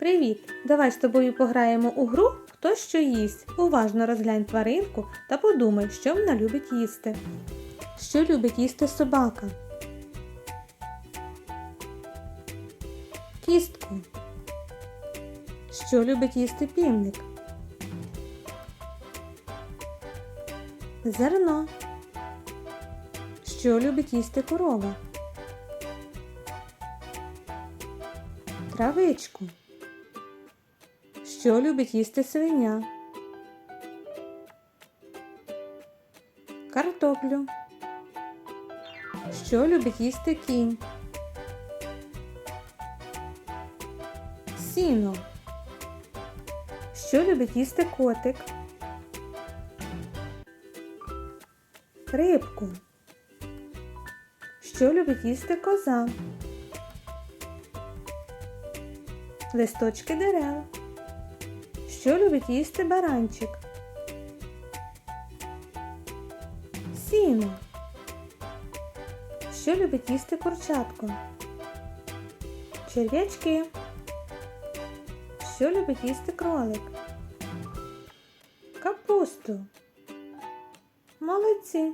Привіт! Давай з тобою пограємо у гру Хто що їсть. Уважно розглянь тваринку та подумай, що вона любить їсти. Що любить їсти собака? Кістку. Що любить їсти півник? Зерно. Що любить їсти корова? Травичку. Що любить їсти свиня? Картоплю. Що любить їсти кінь? Сіно. Що любить їсти котик? Рибку. Що любить їсти коза? Листочки дерев. Що любить їсти баранчик? Сіно. Що любить їсти курчатко? Черв'ячки. Що любить їсти кролик? Капусту. Молодці.